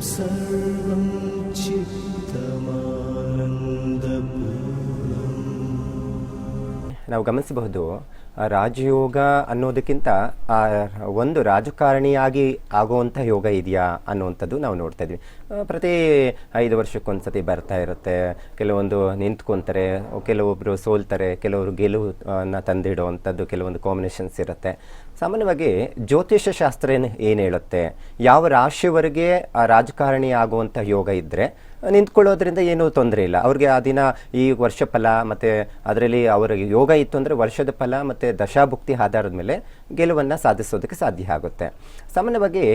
सर्वं चित्तमानन्दपूर्णम् ನಾವು ಗಮನಿಸಬಹುದು ಆ ರಾಜಯೋಗ ಅನ್ನೋದಕ್ಕಿಂತ ಆ ಒಂದು ರಾಜಕಾರಣಿಯಾಗಿ ಆಗುವಂಥ ಯೋಗ ಇದೆಯಾ ಅನ್ನುವಂಥದ್ದು ನಾವು ನೋಡ್ತಾ ಇದ್ವಿ ಆ, ಪ್ರತಿ ಐದು ವರ್ಷಕ್ಕೊಂದ್ಸತಿ ಬರ್ತಾ ಇರುತ್ತೆ ಕೆಲವೊಂದು ನಿಂತ್ಕೊಂತಾರೆ ಕೆಲವೊಬ್ಬರು ಸೋಲ್ತಾರೆ ಕೆಲವರು ಗೆಲುವನ್ನ ತಂದಿಡುವಂಥದ್ದು ಕೆಲವೊಂದು ಕಾಂಬಿನೇಷನ್ಸ್ ಇರುತ್ತೆ ಸಾಮಾನ್ಯವಾಗಿ ಜ್ಯೋತಿಷ್ಯ ಶಾಸ್ತ್ರ ಏನು ಏನು ಹೇಳುತ್ತೆ? ಯಾವ ರಾಶಿಯವರೆಗೆ, ಆ ರಾಜಕಾರಣಿ ಆಗುವಂಥ ಯೋಗ ಇದ್ದರೆ ನಿಂತ್ಕೊಳ್ಳೋದ್ರಿಂದ ಏನೂ ತೊಂದರೆ ಇಲ್ಲ. ಅವ್ರಿಗೆ ಆ ದಿನ ಈ ವರ್ಷ ಫಲ, ಮತ್ತು ಅದರಲ್ಲಿ ಅವರಿಗೆ ಯೋಗ ಇತ್ತು ಅಂದರೆ ವರ್ಷದ ಫಲ, ಮತ್ತು ದಶಾಭುಕ್ತಿ ಆಧಾರದ ಮೇಲೆ ಗೆಲುವನ್ನು ಸಾಧಿಸೋದಕ್ಕೆ ಸಾಧ್ಯ ಆಗುತ್ತೆ. ಸಾಮಾನ್ಯವಾಗಿ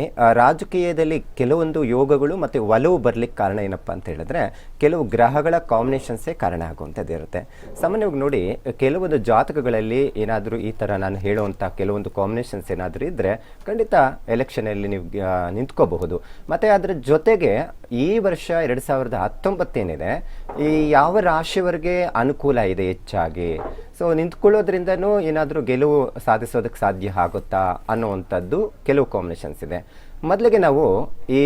ರಾಜಕೀಯದಲ್ಲಿ ಕೆಲವೊಂದು ಯೋಗಗಳು ಮತ್ತು ಒಲವು ಬರಲಿಕ್ಕೆ ಕಾರಣ ಏನಪ್ಪ ಅಂತ ಹೇಳಿದ್ರೆ, ಕೆಲವು ಗ್ರಹಗಳ ಕಾಂಬಿನೇಷನ್ಸೇ ಕಾರಣ ಆಗುವಂಥದ್ದು ಇರುತ್ತೆ. ಸಾಮಾನ್ಯವಾಗಿ ನೋಡಿ, ಕೆಲವೊಂದು ಜಾತಕಗಳಲ್ಲಿ ಏನಾದರೂ ಈ ಥರ ನಾನು ಹೇಳುವಂಥ ಕೆಲವೊಂದು ಕಾಂಬಿನೇಷನ್ಸ್ ಏನಾದರೂ ಇದ್ದರೆ ಖಂಡಿತ ಎಲೆಕ್ಷನಲ್ಲಿ ನೀವು ನಿಂತ್ಕೋಬಹುದು. ಮತ್ತು ಅದರ ಜೊತೆಗೆ ಈ ವರ್ಷ ಎರಡು ಸಾವಿರದ ಹತ್ತೊಂಬತ್ತೇನಿದೆ, ಈ ಯಾವ ರಾಶಿಯವರಿಗೆ ಅನುಕೂಲ ಇದೆ ಹೆಚ್ಚಾಗಿ? ಸೊ ನಿಂತ್ಕೊಳ್ಳೋದ್ರಿಂದನೂ ಏನಾದರೂ ಗೆಲುವು ಸಾಧಿಸೋದಕ್ಕೆ ಸಾಧ್ಯ ಆಗುತ್ತಾ ಅನ್ನುವಂಥದ್ದು ಕೆಲವು ಕಾಂಬಿನೇಷನ್ಸ್ ಇದೆ. ಮೊದಲಿಗೆ ನಾವು ಈ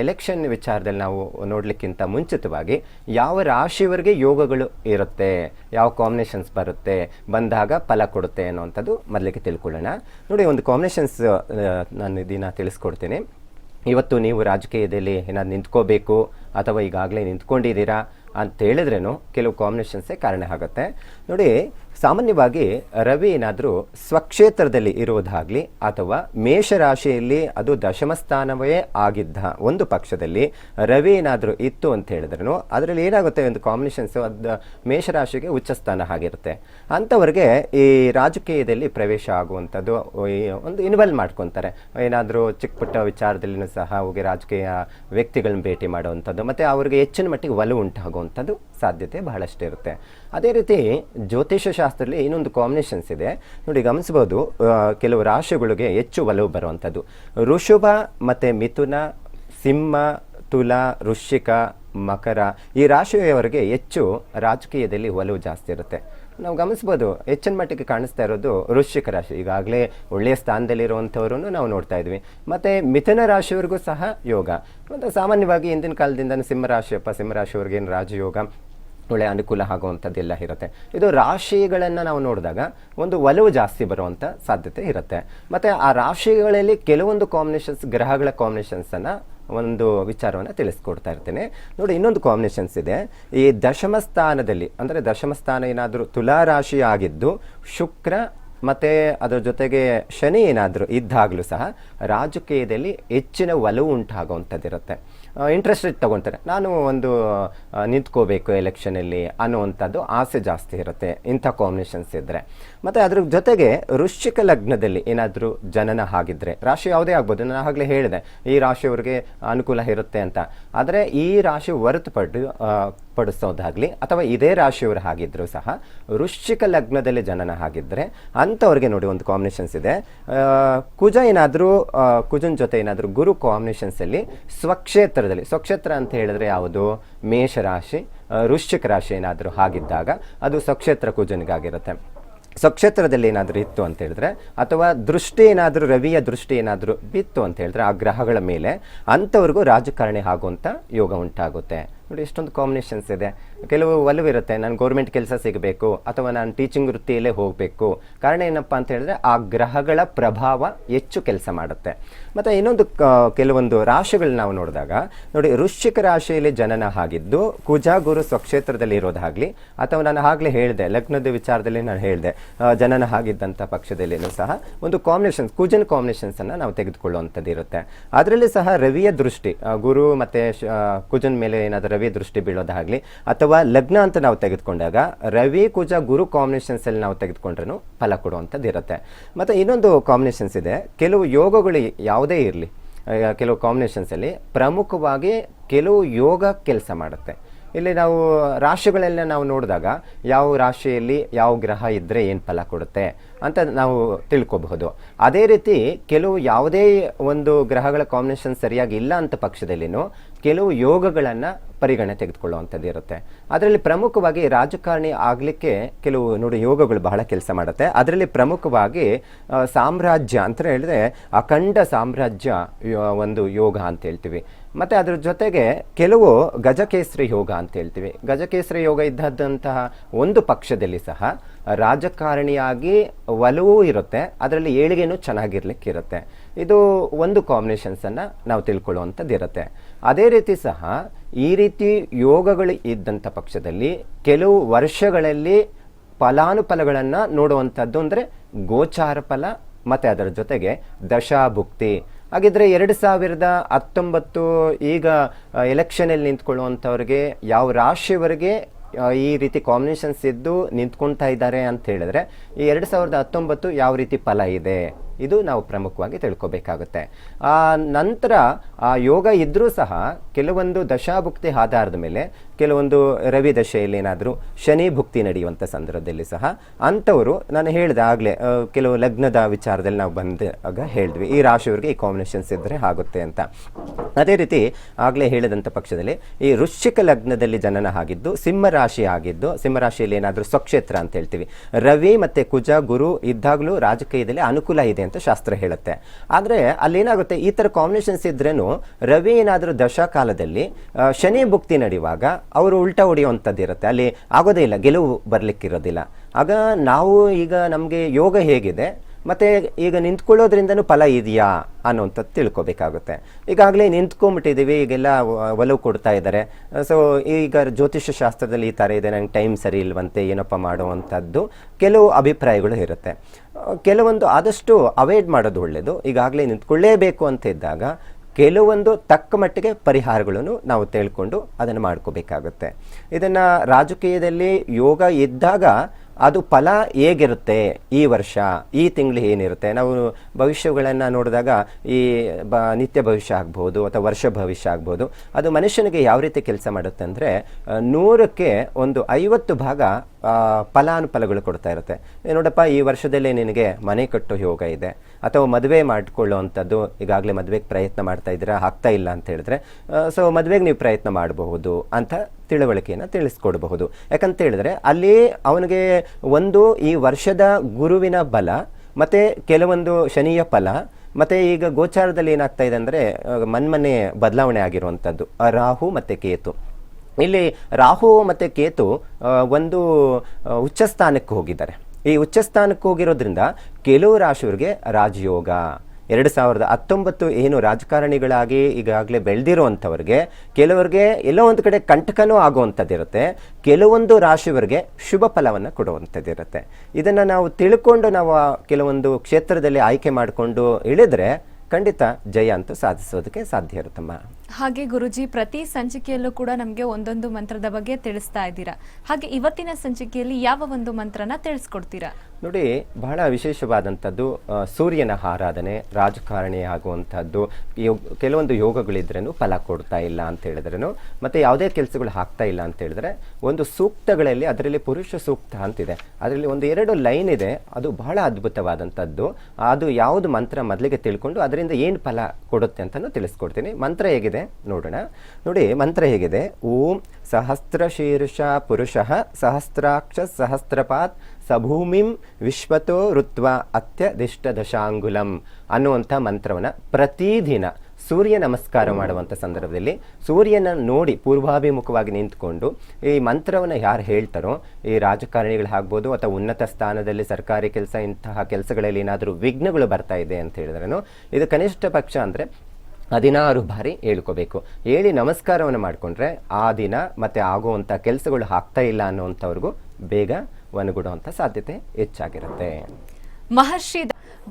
ಎಲೆಕ್ಷನ್ ವಿಚಾರದಲ್ಲಿ ನಾವು ನೋಡಲಿಕ್ಕಿಂತ ಮುಂಚಿತವಾಗಿ ಯಾವ ರಾಶಿಯವರಿಗೆ ಯೋಗಗಳು ಇರುತ್ತೆ, ಯಾವ ಕಾಂಬಿನೇಷನ್ಸ್ ಬರುತ್ತೆ, ಬಂದಾಗ ಫಲ ಕೊಡುತ್ತೆ ಅನ್ನೋವಂಥದ್ದು ಮೊದಲಿಗೆ ತಿಳ್ಕೊಳ್ಳೋಣ. ನೋಡಿ, ಒಂದು ಕಾಂಬಿನೇಷನ್ಸ್ ನಾನು ಇದನ್ನ ತಿಳಿಸ್ಕೊಡ್ತೀನಿ. ಇವತ್ತು ನೀವು ರಾಜಕೀಯದಲ್ಲಿ ಏನಾದ್ರು ನಿಂತ್ಕೋಬೇಕು ಅಥವಾ ಈಗಾಗಲೇ ನಿಂತ್ಕೊಂಡಿದ್ದೀರಾ ಅಂತ ಹೇಳಿದ್ರೇನು ಕೆಲವು ಕಾಂಬಿನೇಷನ್ಸೇ ಕಾರಣ ಆಗುತ್ತೆ ನೋಡಿ ಸಾಮಾನ್ಯವಾಗಿ ರವಿ ಏನಾದರೂ ಸ್ವಕ್ಷೇತ್ರದಲ್ಲಿ ಇರೋದಾಗ್ಲಿ ಅಥವಾ ಮೇಷರಾಶಿಯಲ್ಲಿ ಅದು ದಶಮ ಸ್ಥಾನವೇ ಆಗಿದ್ದ ಒಂದು ಪಕ್ಷದಲ್ಲಿ ರವಿ ಏನಾದರೂ ಇತ್ತು ಅಂತ ಹೇಳಿದ್ರೂ ಅದರಲ್ಲಿ ಏನಾಗುತ್ತೆ ಒಂದು ಕಾಂಬಿನೇಷನ್ಸ್ ಅದು ಮೇಷರಾಶಿಗೆ ಉಚ್ಚ ಸ್ಥಾನ ಆಗಿರುತ್ತೆ. ಅಂಥವ್ರಿಗೆ ಈ ರಾಜಕೀಯದಲ್ಲಿ ಪ್ರವೇಶ ಆಗುವಂಥದ್ದು ಒಂದು ಇನ್ವಾಲ್ವ್ ಮಾಡ್ಕೊತಾರೆ. ಏನಾದರೂ ಚಿಕ್ಕ ಪುಟ್ಟ ವಿಚಾರದಲ್ಲಿನೂ ಸಹ ಹೋಗಿ ರಾಜಕೀಯ ವ್ಯಕ್ತಿಗಳನ್ನ ಭೇಟಿ ಮಾಡುವಂಥದ್ದು, ಮತ್ತು ಅವ್ರಿಗೆ ಹೆಚ್ಚಿನ ಮಟ್ಟಿಗೆ ಒಲವು ಉಂಟಾಗುವಂಥದ್ದು ಸಾಧ್ಯತೆ ಬಹಳಷ್ಟು ಇರುತ್ತೆ. ಅದೇ ರೀತಿ ಜ್ಯೋತಿಷ್ಯ ಶಾಸ್ತ್ರದಲ್ಲಿ ಇನ್ನೊಂದು ಕಾಂಬಿನೇಷನ್ಸ್ ಇದೆ. ನೋಡಿ ಗಮನಿಸ್ಬೋದು ಕೆಲವು ರಾಶಿಗಳಿಗೆ ಹೆಚ್ಚು ಒಲವು ಬರುವಂಥದ್ದು. ಋಷಭ ಮತ್ತು ಮಿಥುನ, ಸಿಂಹ, ತುಲ, ವೃಶ್ಚಿಕ, ಮಕರ ಈ ರಾಶಿಯವರಿಗೆ ಹೆಚ್ಚು ರಾಜಕೀಯದಲ್ಲಿ ಒಲವು ಜಾಸ್ತಿ ಇರುತ್ತೆ. ನಾವು ಗಮನಿಸ್ಬೋದು ಹೆಚ್ಚಿನ ಮಟ್ಟಿಗೆ ಕಾಣಿಸ್ತಾ ಇರೋದು ವೃಶ್ಚಿಕ ರಾಶಿ. ಈಗಾಗಲೇ ಒಳ್ಳೆಯ ಸ್ಥಾನದಲ್ಲಿರುವಂಥವ್ರನ್ನು ನಾವು ನೋಡ್ತಾ ಇದ್ವಿ. ಮತ್ತು ಮಿಥುನ ರಾಶಿಯವರಿಗೂ ಸಹ ಯೋಗ. ಮತ್ತು ಸಾಮಾನ್ಯವಾಗಿ ಹಿಂದಿನ ಕಾಲದಿಂದ ಸಿಂಹರಾಶಿಯಪ್ಪ ಸಿಂಹರಾಶಿಯವ್ರಿಗೆ ಏನು ರಾಜಯೋಗ? ಒಳ್ಳೆ ಅನುಕೂಲ ಆಗುವಂಥದ್ದೆಲ್ಲ ಇರುತ್ತೆ. ಇದು ರಾಶಿಗಳನ್ನು ನಾವು ನೋಡಿದಾಗ ಒಂದು ಒಲವು ಜಾಸ್ತಿ ಬರುವಂಥ ಸಾಧ್ಯತೆ ಇರುತ್ತೆ. ಮತ್ತು ಆ ರಾಶಿಗಳಲ್ಲಿ ಕೆಲವೊಂದು ಕಾಂಬಿನೇಷನ್ಸ್ ಗ್ರಹಗಳ ಕಾಂಬಿನೇಷನ್ಸನ್ನು ಒಂದು ವಿಚಾರವನ್ನು ತಿಳಿಸ್ಕೊಡ್ತಾ ಇರ್ತೇನೆ. ನೋಡಿ, ಇನ್ನೊಂದು ಕಾಂಬಿನೇಷನ್ಸ್ ಇದೆ. ಈ ದಶಮ ಸ್ಥಾನದಲ್ಲಿ, ಅಂದರೆ ದಶಮ ಸ್ಥಾನ ಏನಾದರೂ ತುಲಾ ರಾಶಿ ಆಗಿದ್ದು, ಶುಕ್ರ ಮತ್ತು ಅದರ ಜೊತೆಗೆ ಶನಿ ಏನಾದರೂ ಇದ್ದಾಗಲೂ ಸಹ ರಾಜಕೀಯದಲ್ಲಿ ಹೆಚ್ಚಿನ ಒಲವು ಉಂಟಾಗುವಂಥದ್ದಿರುತ್ತೆ. ಇಂಟ್ರೆಸ್ಟೆಡ್ ತಗೊತಾರೆ. ನಾನು ಒಂದು ನಿಂತ್ಕೋಬೇಕು ಎಲೆಕ್ಷನಲ್ಲಿ ಅನ್ನುವಂಥದ್ದು ಆಸೆ ಜಾಸ್ತಿ ಇರುತ್ತೆ, ಇಂಥ ಕಾಂಬಿನೇಷನ್ಸ್ ಇದ್ದರೆ ಮತ್ತು ಅದ್ರ ಜೊತೆಗೆ ವೃಶ್ಚಿಕ ಲಗ್ನದಲ್ಲಿ ಏನಾದರೂ ಜನನ ಆಗಿದ್ದರೆ ರಾಶಿ ಯಾವುದೇ ಆಗ್ಬೋದು, ನಾನು ಆಗಲೇ ಹೇಳಿದೆ, ಈ ರಾಶಿಯವ್ರಿಗೆ ಅನುಕೂಲ ಇರುತ್ತೆ ಅಂತ. ಆದರೆ ಈ ರಾಶಿ ಹೊರತುಪಟ್ಟು ಆ, ಅಥವಾ ಇದೇ ರಾಶಿಯವರು ಹಾಗಿದ್ರು ಸಹ ವೃಶ್ಚಿಕ ಲಗ್ನದಲ್ಲಿ ಜನನ ಹಾಗಿದ್ರೆ ಅಂಥವ್ರಿಗೆ ನೋಡಿ ಒಂದು ಕಾಂಬಿನೇಷನ್ಸ್ ಇದೆ. ಕುಜ ಏನಾದರೂ ಕುಜನ್ ಜೊತೆ ಏನಾದರೂ ಗುರು ಕಾಂಬಿನೇಷನ್ಸಲ್ಲಿ ಸ್ವಕ್ಷೇತ್ರದಲ್ಲಿ ಸ್ವಕ್ಷೇತ್ರ ಅಂತ ಹೇಳಿದ್ರೆ ಯಾವುದು? ಮೇಷರಾಶಿ ರಾಶಿ ವೃಶ್ಚಿಕ ರಾಶಿ ಏನಾದರೂ ಹಾಗಿದ್ದಾಗ ಅದು ಸ್ವಕ್ಷೇತ್ರ ಕುಜನಿಗಾಗಿರುತ್ತೆ. ಸ್ವಕ್ಷೇತ್ರದಲ್ಲಿ ಏನಾದರೂ ಇತ್ತು ಅಂತ ಹೇಳಿದ್ರೆ ಅಥವಾ ದೃಷ್ಟಿ ಏನಾದರೂ ರವಿಯ ದೃಷ್ಟಿ ಏನಾದರೂ ಬಿತ್ತು ಅಂತ ಹೇಳಿದ್ರೆ ಆ ಗ್ರಹಗಳ ಮೇಲೆ ಅಂಥವ್ರಿಗೂ ರಾಜಕಾರಣಿ ಆಗುವಂಥ ಯೋಗ ಉಂಟಾಗುತ್ತೆ. ನೋಡಿ, ಇಷ್ಟೊಂದು ಕಾಂಬಿನೇಷನ್ಸ್ ಇದೆ. ಕೆಲವು ಒಲವಿರುತ್ತೆ ನಾನು ಗೌರ್ಮೆಂಟ್ ಕೆಲಸ ಸಿಗಬೇಕು, ಅಥವಾ ನಾನು ಟೀಚಿಂಗ್ ವೃತ್ತಿಯಲ್ಲೇ ಹೋಗಬೇಕು. ಕಾರಣ ಏನಪ್ಪ ಅಂತ ಹೇಳಿದ್ರೆ, ಆ ಗ್ರಹಗಳ ಪ್ರಭಾವ ಹೆಚ್ಚು ಕೆಲಸ ಮಾಡುತ್ತೆ. ಮತ್ತು ಇನ್ನೊಂದು ಕೆಲವೊಂದು ರಾಶಿಗಳು ನಾವು ನೋಡಿದಾಗ, ನೋಡಿ, ವೃಶ್ಚಿಕ ರಾಶಿಯಲ್ಲಿ ಜನನ ಆಗಿದ್ದು, ಕುಜಾ ಗುರು ಸ್ವಕ್ಷೇತ್ರದಲ್ಲಿ ಇರೋದಾಗಲಿ, ಅಥವಾ ನಾನು ಆಗಲೇ ಹೇಳಿದೆ, ಲಗ್ನದ ವಿಚಾರದಲ್ಲಿ ನಾನು ಹೇಳಿದೆ ಜನನ ಆಗಿದ್ದಂಥ ಪಕ್ಷದಲ್ಲಿನೂ ಸಹ ಒಂದು ಕಾಂಬಿನೇಷನ್ಸ್ ಕುಜನ್ ಕಾಂಬಿನೇಷನ್ಸನ್ನು ನಾವು ತೆಗೆದುಕೊಳ್ಳುವಂಥದ್ದು ಇರುತ್ತೆ. ಅದರಲ್ಲಿ ಸಹ ರವಿಯ ದೃಷ್ಟಿ ಗುರು ಮತ್ತು ಕುಜನ್ ಮೇಲೆ ಏನಾದರೂ ರವಿ ದೃಷ್ಟಿ ಬೀಳೋದಾಗಲಿ ಅಥವಾ ಲಗ್ನ ಅಂತ ನಾವು ತೆಗೆದುಕೊಂಡಾಗ ರವಿ ಕುಜ ಗುರು ಕಾಂಬಿನೇಷನ್ಸಲ್ಲಿ ನಾವು ತೆಗೆದುಕೊಂಡ್ರೂ ಫಲ ಕೊಡುವಂಥದ್ದು ಇರುತ್ತೆ. ಮತ್ತು ಇನ್ನೊಂದು ಕಾಂಬಿನೇಷನ್ಸ್ ಇದೆ, ಕೆಲವು ಯೋಗಗಳು ಯಾವುದೇ ಇರಲಿ ಕೆಲವು ಕಾಂಬಿನೇಷನ್ಸಲ್ಲಿ ಪ್ರಮುಖವಾಗಿ ಕೆಲವು ಯೋಗ ಕೆಲಸ ಮಾಡುತ್ತೆ. ಇಲ್ಲಿ ನಾವು ರಾಶಿಗಳೆಲ್ಲ ನಾವು ನೋಡಿದಾಗ ಯಾವ ರಾಶಿಯಲ್ಲಿ ಯಾವ ಗ್ರಹ ಇದ್ದರೆ ಏನು ಫಲ ಕೊಡುತ್ತೆ ಅಂತ ನಾವು ತಿಳ್ಕೊಬಹುದು. ಅದೇ ರೀತಿ ಕೆಲವು ಯಾವುದೇ ಒಂದು ಗ್ರಹಗಳ ಕಾಂಬಿನೇಷನ್ ಸರಿಯಾಗಿ ಇಲ್ಲ ಅಂತ ಪಕ್ಷದಲ್ಲಿನೂ ಕೆಲವು ಯೋಗಗಳನ್ನು ಪರಿಗಣನೆ ತೆಗೆದುಕೊಳ್ಳುವಂಥದ್ದು ಇರುತ್ತೆ. ಅದರಲ್ಲಿ ಪ್ರಮುಖವಾಗಿ ರಾಜಕಾರಣಿ ಆಗಲಿಕ್ಕೆ ಕೆಲವು ನೋಡಿ ಯೋಗಗಳು ಬಹಳ ಕೆಲಸ ಮಾಡುತ್ತೆ. ಅದರಲ್ಲಿ ಪ್ರಮುಖವಾಗಿ ಸಾಮ್ರಾಜ್ಯ ಅಂತ ಹೇಳಿದ್ರೆ ಅಖಂಡ ಸಾಮ್ರಾಜ್ಯ ಒಂದು ಯೋಗ ಅಂತ ಹೇಳ್ತೀವಿ. ಮತ್ತು ಅದರ ಜೊತೆಗೆ ಕೆಲವು ಗಜಕೇಸರಿ ಯೋಗ ಅಂತ ಹೇಳ್ತೀವಿ. ಗಜಕೇಸರಿ ಯೋಗ ಇದ್ದದ್ದಂತಹ ಒಂದು ಪಕ್ಷದಲ್ಲಿ ಸಹ ರಾಜಕಾರಣಿಯಾಗಿ ಒಲವೂ ಇರುತ್ತೆ. ಅದರಲ್ಲಿ ಏಳಿಗೆನೂ ಚೆನ್ನಾಗಿರ್ಲಿಕ್ಕಿರುತ್ತೆ. ಇದು ಒಂದು ಕಾಂಬಿನೇಷನ್ಸನ್ನು ನಾವು ತಿಳ್ಕೊಳ್ಳುವಂಥದ್ದು ಇರುತ್ತೆ ಅದೇ ರೀತಿ ಸಹ ಈ ರೀತಿ ಯೋಗಗಳು ಇದ್ದಂಥ ಪಕ್ಷದಲ್ಲಿ ಕೆಲವು ವರ್ಷಗಳಲ್ಲಿ ಫಲಾನುಫಲಗಳನ್ನು ನೋಡುವಂಥದ್ದು ಅಂದರೆ ಗೋಚಾರ ಫಲ ಮತ್ತು ಅದರ ಜೊತೆಗೆ ದಶಾಭುಕ್ತಿ. ಹಾಗಿದ್ರೆ ಎರಡು ಸಾವಿರದ ಹತ್ತೊಂಬತ್ತು ಈಗ ಎಲೆಕ್ಷನಲ್ಲಿ ನಿಂತ್ಕೊಳ್ಳುವಂಥವ್ರಿಗೆ ಯಾವ ರಾಶಿಯವರೆಗೆ ಈ ರೀತಿ ಕಾಂಬಿನೇಷನ್ಸ್ ಇದ್ದು ನಿಂತ್ಕೊಳ್ತಾ ಇದ್ದಾರೆ ಅಂತ ಹೇಳಿದ್ರೆ ಈ ಎರಡು ಸಾವಿರದ ಹತ್ತೊಂಬತ್ತು ಯಾವ ರೀತಿ ಫಲ ಇದೆ? ಇದು ನಾವು ಪ್ರಮುಖವಾಗಿ ತಿಳ್ಕೊಬೇಕಾಗುತ್ತೆ. ಆ ನಂತರ ಆ ಯೋಗ ಇದ್ದರೂ ಸಹ ಕೆಲವೊಂದು ದಶಾಭುಕ್ತಿ ಆಧಾರದ ಮೇಲೆ ಕೆಲವೊಂದು ರವಿ ದಶೆಯಲ್ಲಿ ಏನಾದರೂ ಶನಿ ಭುಕ್ತಿ ನಡೆಯುವಂಥ ಸಂದರ್ಭದಲ್ಲಿ ಸಹ ಅಂಥವರು ನಾನು ಹೇಳಿದೆ ಆಗಲೇ ಕೆಲವು ಲಗ್ನದ ವಿಚಾರದಲ್ಲಿ ನಾವು ಬಂದಾಗ ಹೇಳಿದ್ವಿ. ಈ ರಾಶಿಯವರಿಗೆ ಈ ಕಾಂಬಿನೇಷನ್ಸ್ ಇದ್ದರೆ ಆಗುತ್ತೆ ಅಂತ. ಅದೇ ರೀತಿ ಆಗಲೇ ಹೇಳಿದಂಥ ಪಕ್ಷದಲ್ಲಿ ಈ ವೃಶ್ಚಿಕ ಲಗ್ನದಲ್ಲಿ ಜನನ ಆಗಿದ್ದು, ಸಿಂಹ ರಾಶಿ ಆಗಿದ್ದು, ಸಿಂಹ ರಾಶಿಯಲ್ಲಿ ಏನಾದರೂ ಸ್ವಕ್ಷೇತ್ರ ಅಂತ ಹೇಳ್ತೀವಿ. ರವಿ ಮತ್ತು ಕುಜ, ಗುರು ಇದ್ದಾಗಲೂ ರಾಜಕೀಯದಲ್ಲಿ ಅನುಕೂಲ ಇದೆ ಅಂತ ಶಾಸ್ತ್ರ ಹೇಳುತ್ತೆ. ಆದರೆ ಅಲ್ಲಿ ಏನಾಗುತ್ತೆ ಈ ಥರ ಕಾಂಬಿನೇಷನ್ಸ್ ಇದ್ರೇನು ರವಿ ಏನಾದರೂ ದಶಾಕಾಲದಲ್ಲಿ ಕಾಲದಲ್ಲಿ ಶನಿ ಭುಕ್ತಿ ನಡೆಯುವಾಗ ಅವರು ಉಲ್ಟಾ ಹೊಡೆಯುವಂಥದ್ದು ಇರುತ್ತೆ ಅಲ್ಲಿ ಆಗೋದೇ ಇಲ್ಲ, ಗೆಲುವು ಬರಲಿಕ್ಕಿರೋದಿಲ್ಲ. ಆಗ ನಾವು ಈಗ ನಮಗೆ ಯೋಗ ಹೇಗಿದೆ, ಮತ್ತು ಈಗ ನಿಂತ್ಕೊಳ್ಳೋದ್ರಿಂದನೂ ಫಲ ಇದೆಯಾ ಅನ್ನೋಂಥದ್ದು ತಿಳ್ಕೊಬೇಕಾಗುತ್ತೆ. ಈಗಾಗಲೇ ನಿಂತ್ಕೊಂಡ್ಬಿಟ್ಟಿದ್ದೀವಿ, ಈಗೆಲ್ಲ ಒಲವು ಕೊಡ್ತಾ ಇದ್ದಾರೆ. ಸೊ ಈಗ ಜ್ಯೋತಿಷ್ಯ ಶಾಸ್ತ್ರದಲ್ಲಿ ಈ ಥರ ಇದೆ, ನಂಗೆ ಟೈಮ್ ಸರಿ ಇಲ್ವಂತೆ, ಏನಪ್ಪ ಮಾಡುವಂಥದ್ದು ಕೆಲವು ಅಭಿಪ್ರಾಯಗಳು ಇರುತ್ತೆ. ಕೆಲವೊಂದು ಆದಷ್ಟು ಅವಾಯ್ಡ್ ಮಾಡೋದು ಒಳ್ಳೆಯದು ಈಗಾಗಲೇ ನಿಂತ್ಕೊಳ್ಳೇಬೇಕು ಅಂತ ಇದ್ದಾಗ ಕೆಲವೊಂದು ತಕ್ಕ ಮಟ್ಟಿಗೆ ಪರಿಹಾರಗಳನ್ನು ನಾವು ತಿಳ್ಕೊಂಡು ಅದನ್ನು ಮಾಡ್ಕೋಬೇಕಾಗುತ್ತೆ. ಇದನ್ನು ರಾಜಕೀಯದಲ್ಲಿ ಯೋಗ ಇದ್ದಾಗ ಅದು ಫಲ ಹೇಗಿರುತ್ತೆ? ಈ ವರ್ಷ, ಈ ತಿಂಗಳು ಏನಿರುತ್ತೆ? ನಾವು ಭವಿಷ್ಯಗಳನ್ನು ನೋಡಿದಾಗ ಈ ಬ, ನಿತ್ಯ ಭವಿಷ್ಯ ಆಗ್ಬೋದು ಅಥವಾ ವರ್ಷ ಭವಿಷ್ಯ ಆಗ್ಬೋದು. ಅದು ಮನುಷ್ಯನಿಗೆ ಯಾವ ರೀತಿ ಕೆಲಸ ಮಾಡುತ್ತೆ ಅಂದರೆ ನೂರಕ್ಕೆ ಒಂದು ಐವತ್ತು ಭಾಗ ಫಲಾನುಫಲಗಳು ಕೊಡ್ತಾ ಇರುತ್ತೆ. ನೋಡಪ್ಪ, ಈ ವರ್ಷದಲ್ಲೇ ನಿನಗೆ ಮನೆ ಕಟ್ಟೋ ಯೋಗ ಇದೆ. ಅಥವಾ ಮದುವೆ ಮಾಡಿಕೊಳ್ಳುವಂಥದ್ದು ಈಗಾಗಲೇ ಮದುವೆಗೆ ಪ್ರಯತ್ನ ಮಾಡ್ತಾ ಇದ್ದೀರಾ, ಆಗ್ತಾ ಇಲ್ಲ ಅಂತ ಹೇಳಿದ್ರೆ ಸೊ ಮದುವೆಗೆ ನೀವು ಪ್ರಯತ್ನ ಮಾಡಬಹುದು ಅಂತ ತಿಳುವಳಿಕೆಯನ್ನು ತಿಳಿಸ್ಕೊಡಬಹುದು. ಯಾಕಂತ ಹೇಳಿದ್ರೆ ಅಲ್ಲಿ ಅವನಿಗೆ ಒಂದು ಈ ವರ್ಷದ ಗುರುವಿನ ಬಲ, ಮತ್ತು ಕೆಲವೊಂದು ಶನಿಯ ಫಲ, ಮತ್ತು ಈಗ ಗೋಚಾರದಲ್ಲಿ ಏನಾಗ್ತಾ ಇದೆ ಅಂದರೆ ಮನ್ಮನೆ ಬದಲಾವಣೆ ಆಗಿರುವಂಥದ್ದು ರಾಹು ಮತ್ತು ಕೇತು. ಇಲ್ಲಿ ರಾಹು ಮತ್ತು ಕೇತು ಒಂದು ಉಚ್ಚ ಸ್ಥಾನಕ್ಕೆ ಹೋಗಿದ್ದಾರೆ. ಈ ಉಚ್ಚ ಸ್ಥಾನಕ್ಕೆ ಹೋಗಿರೋದ್ರಿಂದ ಕೆಲವು ರಾಶಿಯವರಿಗೆ ರಾಜಯೋಗ. ಎರಡು ಸಾವಿರದ ಹತ್ತೊಂಬತ್ತು ಏನು ರಾಜಕಾರಣಿಗಳಾಗಿ ಈಗಾಗಲೇ ಬೆಳೆದಿರುವಂಥವ್ರಿಗೆ, ಕೆಲವರಿಗೆ ಎಲ್ಲೋ ಒಂದು ಕಡೆ ಕಂಟಕನೂ ಆಗುವಂಥದ್ದಿರುತ್ತೆ, ಕೆಲವೊಂದು ರಾಶಿಯವರಿಗೆ ಶುಭ ಫಲವನ್ನು ಕೊಡುವಂಥದ್ದಿರುತ್ತೆ. ಇದನ್ನು ನಾವು ತಿಳ್ಕೊಂಡು ನಾವು ಕೆಲವೊಂದು ಕ್ಷೇತ್ರದಲ್ಲಿ ಆಯ್ಕೆ ಮಾಡಿಕೊಂಡು ಇಳಿದ್ರೆ ಖಂಡಿತ ಜಯ ಅಂತೂ ಸಾಧಿಸೋದಕ್ಕೆ ಸಾಧ್ಯ ಇರುತ್ತಮ್ಮ. ಹಾಗೆ ಗುರುಜಿ, ಪ್ರತಿ ಸಂಚಿಕೆಯಲ್ಲೂ ಕೂಡ ನಮಗೆ ಒಂದೊಂದು ಮಂತ್ರದ ಬಗ್ಗೆ ತಿಳಿಸ್ತಾ ಇದ್ದೀರಾ? ಹಾಗೆ ಇವತ್ತಿನ ಸಂಚಿಕೆಯಲ್ಲಿ ಯಾವ ಒಂದು ಮಂತ್ರನ ತಿಳಿಸ್ಕೊಡ್ತೀರಾ? ನೋಡಿ, ಬಹಳ ವಿಶೇಷವಾದಂಥದ್ದು ಸೂರ್ಯನ ಆರಾಧನೆ, ರಾಜಕಾರಣಿ ಆಗುವಂಥದ್ದು ಕೆಲವೊಂದು ಯೋಗಗಳಿದ್ರೂ ಫಲ ಕೊಡ್ತಾ ಇಲ್ಲ ಅಂತ ಹೇಳಿದ್ರೂ ಮತ್ತೆ ಯಾವುದೇ ಕೆಲಸಗಳು ಆಗ್ತಾ ಇಲ್ಲ ಅಂತ ಹೇಳಿದ್ರೆ, ಒಂದು ಸೂಕ್ತಗಳಲ್ಲಿ ಅದರಲ್ಲಿ ಪುರುಷ ಸೂಕ್ತ ಅಂತಿದೆ. ಅದರಲ್ಲಿ ಒಂದು ಎರಡು ಲೈನ್ ಇದೆ, ಅದು ಬಹಳ ಅದ್ಭುತವಾದಂಥದ್ದು. ಅದು ಯಾವುದು ಮಂತ್ರ ಮೊದಲಿಗೆ ತಿಳ್ಕೊಂಡು ಅದರಿಂದ ಏನು ಫಲ ಕೊಡುತ್ತೆ ಅಂತಲೂ ತಿಳಿಸ್ಕೊಡ್ತೀನಿ. ಮಂತ್ರ ಹೇಗಿದೆ? ನೋಡೋಣ. ನೋಡಿ, ಮಂತ್ರ ಹೇಗಿದೆ? ಓಂ ಸಹಸ್ರ ಶೀರ್ಷ ಪುರುಷ ಸಹಸ್ರಾಕ್ಷ ಸಹಸ್ರಪಾತ್ ಸಭೂಮಿಂ ವಿಶ್ವತೋ ಋತ್ವ ಅತ್ಯದಿಷ್ಟ ದಶಾಂಗುಲಂ ಅನ್ನುವಂಥ ಮಂತ್ರವನ್ನು ಪ್ರತಿದಿನ ಸೂರ್ಯ ನಮಸ್ಕಾರ ಮಾಡುವಂಥ ಸಂದರ್ಭದಲ್ಲಿ ಸೂರ್ಯನ ನೋಡಿ ಪೂರ್ವಾಭಿಮುಖವಾಗಿ ನಿಂತ್ಕೊಂಡು ಈ ಮಂತ್ರವನ್ನು ಯಾರು ಹೇಳ್ತಾರೋ, ಈ ರಾಜಕಾರಣಿಗಳಾಗ್ಬೋದು ಅಥವಾ ಉನ್ನತ ಸ್ಥಾನದಲ್ಲಿ ಸರ್ಕಾರಿ ಕೆಲಸ ಇಂತಹ ಕೆಲಸಗಳಲ್ಲಿ ಏನಾದರೂ ವಿಘ್ನಗಳು ಬರ್ತಾ ಇದೆ ಅಂತ ಹೇಳಿದ್ರೂ, ಇದು ಕನಿಷ್ಠ ಪಕ್ಷ ಅಂದರೆ ಹದಿನಾರು ಬಾರಿ ಹೇಳ್ಕೋಬೇಕು. ಹೇಳಿ ನಮಸ್ಕಾರವನ್ನು ಮಾಡಿಕೊಂಡ್ರೆ ಆ ದಿನ ಮತ್ತು ಆಗುವಂಥ ಕೆಲಸಗಳು ಆಗ್ತಾ ಇಲ್ಲ ಅನ್ನೋವಂಥವ್ರಿಗೂ ಬೇಗ ಒಣಗುಡುವಂಥ ಸಾಧ್ಯತೆ ಹೆಚ್ಚಾಗಿರುತ್ತೆ. ಮಹರ್ಷಿ